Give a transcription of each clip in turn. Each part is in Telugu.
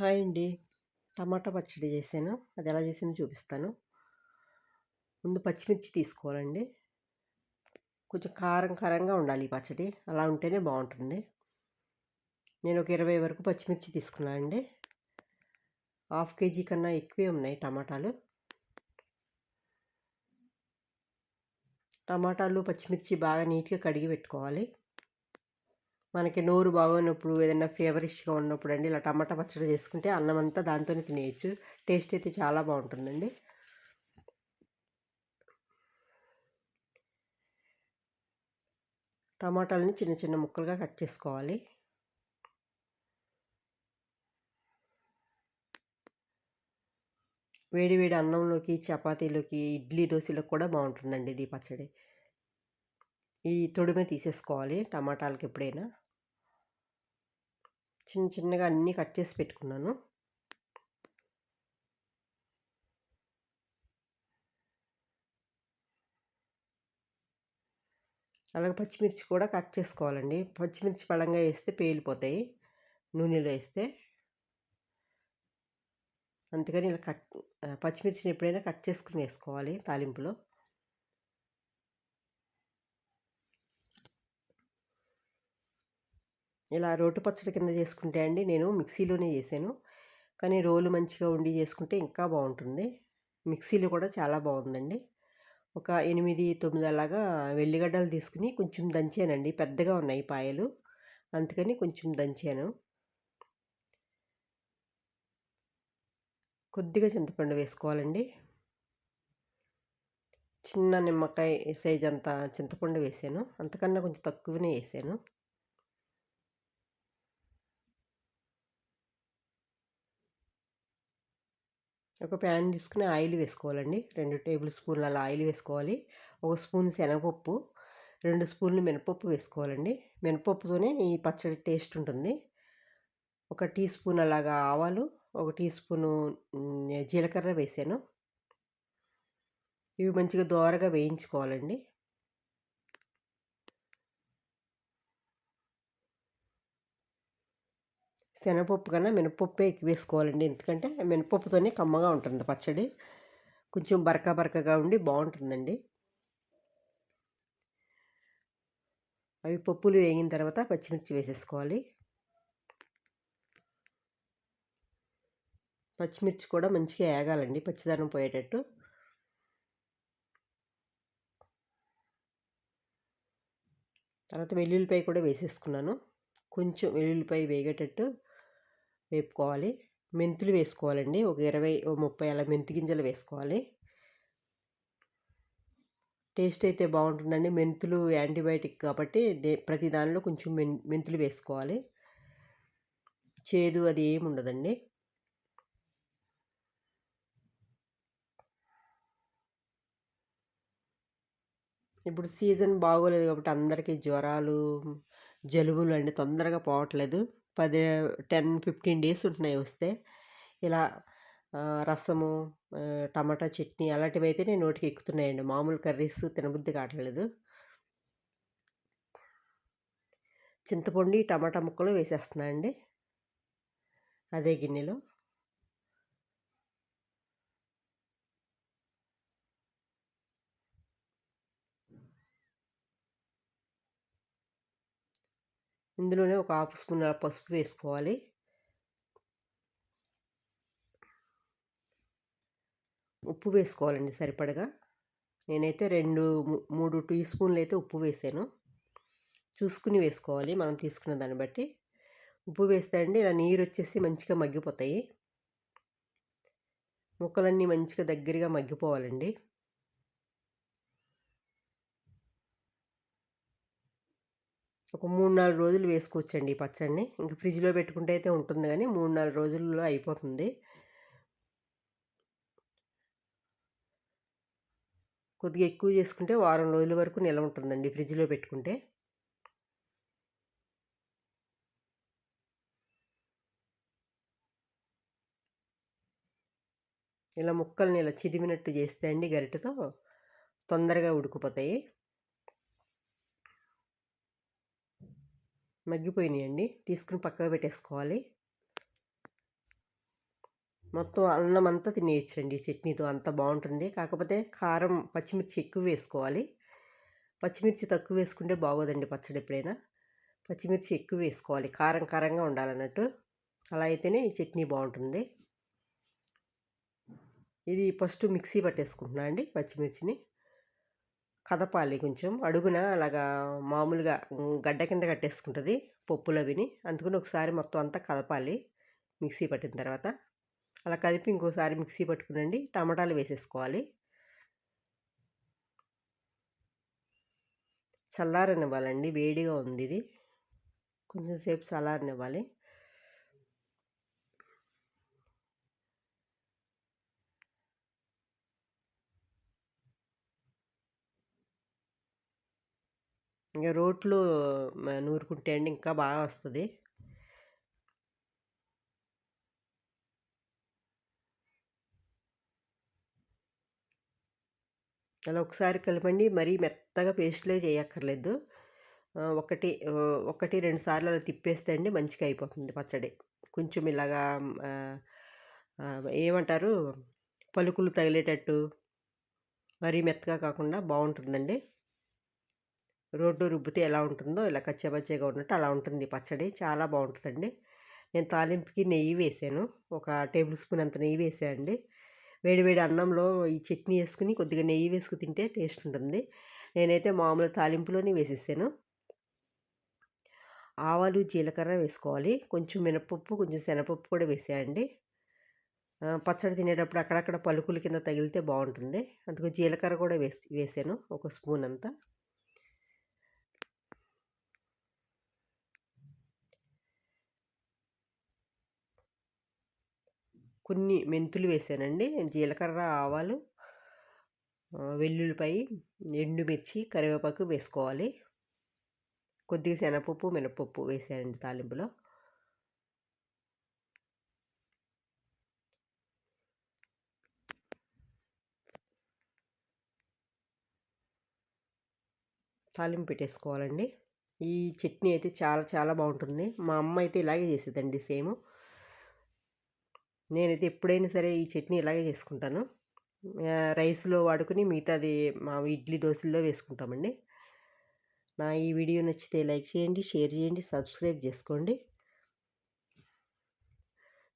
హాయ్ అండి. టమాటా పచ్చడి చేశాను. అది ఎలా చేసానో చూపిస్తాను. ముందు పచ్చిమిర్చి తీసుకోవాలండి. కొంచెం కారం కారంగా ఉండాలి ఈ పచ్చడి. అలా ఉంటేనే బాగుంటుంది నేను ఒక 20 వరకు పచ్చిమిర్చి తీసుకున్నానండి హాఫ్ కేజీ కన్నా ఎక్కువే ఉన్నాయి టమాటాలు. టమాటాలు, పచ్చిమిర్చి బాగా నీట్‌గా కడిగి పెట్టుకోవాలి. మనకి నోరు బాగోనప్పుడు ఏదైనా ఫేవరెష్గా ఉన్నప్పుడు అండి ఇలా టమాటా పచ్చడి చేసుకుంటే అన్నం అంతా దాంతోనే తినేయచ్చు టేస్ట్ అయితే చాలా బాగుంటుందండి టమాటాలని చిన్న చిన్న ముక్కలుగా కట్ చేసుకోవాలి. వేడి వేడి అన్నంలోకి, చపాతీలోకి, ఇడ్లీ, దోశలకు కూడా బాగుంటుందండి ఇది పచ్చడి. ఈ తొడిమే తీసేసుకోవాలి టమాటాలకి ఎప్పుడైనా. చిన్న చిన్నగా అన్నీ కట్ చేసి పెట్టుకున్నాను. అలాగే పచ్చిమిర్చి కూడా కట్ చేసుకోవాలండి. పచ్చిమిర్చి పళంగా వేస్తే పేలిపోతాయి నూనెలో వేస్తే. అందుకని ఇలా కట్ పచ్చిమిర్చిని ఎప్పుడైనా కట్ చేసుకుని వేసుకోవాలి తాలింపులో. ఇలా రోటు పచ్చడి కింద చేసుకుంటే అండి నేను మిక్సీలోనే చేశాను. కానీ రోలు మంచిగా ఉండి చేసుకుంటే ఇంకా బాగుంటుంది మిక్సీలో కూడా చాలా బాగుందండి ఒక 8, 9 అలాగా వెల్లిగడ్డలు తీసుకుని కొంచెం దంచానండి. పెద్దగా ఉన్నాయి పాయలు. అందుకని కొంచెం దంచాను. కొద్దిగా చింతపండు వేసుకోవాలండి. చిన్న నిమ్మకాయ సైజ్ అంత చింతపండు వేసాను. అంతకన్నా కొంచెం తక్కువనే వేసాను. ఒక ప్యాన్ తీసుకుని ఆయిల్ వేసుకోవాలండి. రెండు టేబుల్ స్పూన్ల అలా ఆయిల్ వేసుకోవాలి. ఒక స్పూన్ శనగపప్పు, రెండు స్పూన్లు మినపప్పు వేసుకోవాలండి. మినపప్పుతోనే ఈ పచ్చడి టేస్ట్ ఉంటుంది. ఒక టీ స్పూన్ అలాగా ఆవాలు, ఒక టీ స్పూను జీలకర్ర వేసాను. ఇవి మంచిగా దోరగా వేయించుకోవాలండి. శనగపప్పు కన్నా మినపప్పే ఎక్కువ వేసుకోవాలండి. ఎందుకంటే మినపప్పుతోనే కమ్మగా ఉంటుంది పచ్చడి. కొంచెం బరక బరకగా ఉండి బాగుంటుందండి అవి పప్పులు వేగిన తర్వాత పచ్చిమిర్చి వేసేసుకోవాలి. పచ్చిమిర్చి కూడా మంచిగా ఏగాలండి పచ్చిదనం పోయేటట్టు. తర్వాత వెల్లుల్లిపాయ కూడా వేసేసుకున్నాను. కొంచెం వెల్లుల్లిపాయ వేగేటట్టు వేపుకోవాలి. మెంతులు వేసుకోవాలండి. ఒక 20, 30 అలా మెంతి గింజలు వేసుకోవాలి. టేస్ట్ అయితే బాగుంటుందండి మెంతులు యాంటీబయాటిక్ కాబట్టి దే ప్రతి దానిలో కొంచెం మెన్ మెంతులు వేసుకోవాలి. చేదు అది ఏమి ఉండదండి. ఇప్పుడు సీజన్ బాగోలేదు కాబట్టి అందరికీ జ్వరాలు, జలుబులు అండి తొందరగా పోవట్లేదు. 10, 10, 15 డేస్ ఉంటున్నాయి వస్తే. ఇలా రసము, టమాటా చట్నీ అలాంటివైతేనే నోటికి ఎక్కుతున్నాయండి. మామూలు కర్రీస్ తినబుద్ధి కావట్లేదు. చింతపండు, టమాటా ముక్కలు వేసేస్తున్నా అండి. అదే గిన్నెలో. ఇందులోనే ఒక హాఫ్ స్పూన్ పసుపు వేసుకోవాలి. ఉప్పు వేసుకోవాలండి సరిపడగా. నేనైతే రెండు మూడు టీ స్పూన్లు అయితే ఉప్పు వేసాను. చూసుకుని వేసుకోవాలి మనం తీసుకున్న దాన్ని బట్టి. ఉప్పు వేస్తే అండి ఇలా నీరొచ్చేసి మంచిగా మగ్గిపోతాయి. ముక్కలన్నీ మంచిగా దగ్గరగా మగ్గిపోవాలండి. ఒక 3, 4 రోజులు వేసుకోవచ్చండి ఈ పచ్చడిని. ఇంక ఫ్రిడ్జ్‌లో పెట్టుకుంటే అయితే ఉంటుంది కానీ మూడు నాలుగు రోజుల్లో అయిపోతుంది. కొద్దిగా ఎక్కువ చేసుకుంటే వారం రోజుల వరకు నిలవ ఉంటుందండి ఫ్రిడ్జ్‌లో పెట్టుకుంటే. ఇలా ముక్కల్ని ఇలా చిదిమినట్టు చేస్తే అండి గరిటతో తొందరగా ఉడికిపోతాయి. మగ్గిపోయినాయండి. తీసుకొని పక్కకు పెట్టేసుకోవాలి. మొత్తం అన్నం అంతా తినేయచ్చండి. చట్నీతో అంత బాగుంటుంది. కాకపోతే కారం పచ్చిమిర్చి ఎక్కువ వేసుకోవాలి. పచ్చిమిర్చి తక్కువ వేసుకుంటే బాగోదండి పచ్చడి ఎప్పుడైనా. పచ్చిమిర్చి ఎక్కువ వేసుకోవాలి. కారం కారంగా ఉండాలన్నట్టు. అలా అయితేనే ఈ చట్నీ బాగుంటుంది. ఇది ఫస్ట్ మిక్సీ పట్టేసుకుంటున్నా అండి పచ్చిమిర్చిని. కదపాలి కొంచెం. అడుగున అలాగా మామూలుగా గడ్డ కింద కట్టేసుకుంటుంది. పప్పులు అవిని అందుకని ఒకసారి మొత్తం అంతా కదపాలి మిక్సీ పట్టిన తర్వాత. అలా కదిపి ఇంకోసారి మిక్సీ పట్టుకునండి. టమాటాలు వేసేసుకోవాలి. చల్లారనివ్వాలండి. వేడిగా ఉంది ఇది. కొంచెంసేపు చల్లారనివ్వాలి. ఇంకా రోట్లో నూరుకుంటే అండి ఇంకా బాగా వస్తుంది. అలా ఒకసారి కలపండి. మరీ మెత్తగా పేస్ట్లే చేయక్కర్లేదు. ఒకటి ఒకటి రెండు సార్లు అలా తిప్పేస్తే అండి మంచిగా అయిపోతుంది పచ్చడి. కొంచెం ఇలాగా ఏమంటారు? పలుకులు తగిలేటట్టు మరీ మెత్తగా కాకుండా బాగుంటుందండి. రోడ్డు రుబ్బితే ఎలా ఉంటుందో ఇలా కచ్చబచ్చగా ఉన్నట్టు అలా ఉంటుంది పచ్చడి. చాలా బాగుంటుందండి. నేను తాలింపుకి నెయ్యి వేసాను. ఒక టేబుల్ స్పూన్ అంత నెయ్యి వేసానండి. వేడివేడి అన్నంలో ఈ చట్నీ వేసుకుని కొద్దిగా నెయ్యి వేసుకుని తింటే టేస్ట్ ఉంటుంది. నేనైతే మామూలు తాలింపులోనే వేసేసాను. ఆవాలు జీలకర్ర వేసుకోవాలి. కొంచెం మినపప్పు కొంచెం శనగపప్పు కూడా వేసేయండి. పచ్చడి తినేటప్పుడు అక్కడక్కడ పలుకుల కింద తగిలితే బాగుంటుంది. అందుకు జీలకర్ర కూడా వేసి వేసాను. ఒక స్పూన్ అంతా. కొన్ని మెంతులు వేసానండి. జీలకర్ర ఆవాలు వెల్లుల్లిపై ఎండుమిర్చి కరివేపాకు వేసుకోవాలి. కొద్దిగా శనగపప్పు మినపప్పు వేసానండి తాలింపులో. తాలింపు పెట్టేసుకోవాలండి. ఈ చట్నీ అయితే చాలా చాలా బాగుంటుంది. మా అమ్మ అయితే ఇలాగే చేసేదండి సేమ్. నేనైతే ఎప్పుడైనా సరే ఈ చట్నీ ఇలాగే చేసుకుంటాను. రైస్లో వాడుకుని మిగతాది మా ఇడ్లీ దోశల్లో వేసుకుంటామండి. నా ఈ వీడియో నచ్చితే లైక్ చేయండి షేర్ చేయండి సబ్స్క్రైబ్ చేసుకోండి.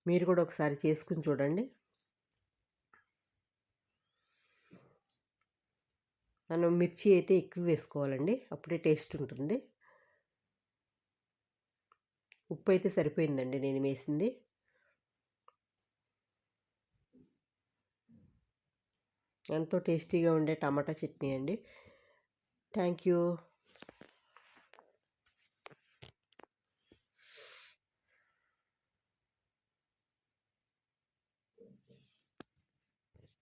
మీరు కూడా ఒకసారి చేసుకుని చూడండి. మనం మిర్చి అయితే ఎక్కువ వేసుకోవాలండి. అప్పుడే టేస్ట్ ఉంటుంది. ఉప్పు అయితే సరిపోయిందండి నేను వేసింది. ఎంతో టేస్టీగా ఉండే టమాటా చట్నీ అండి. Thank you.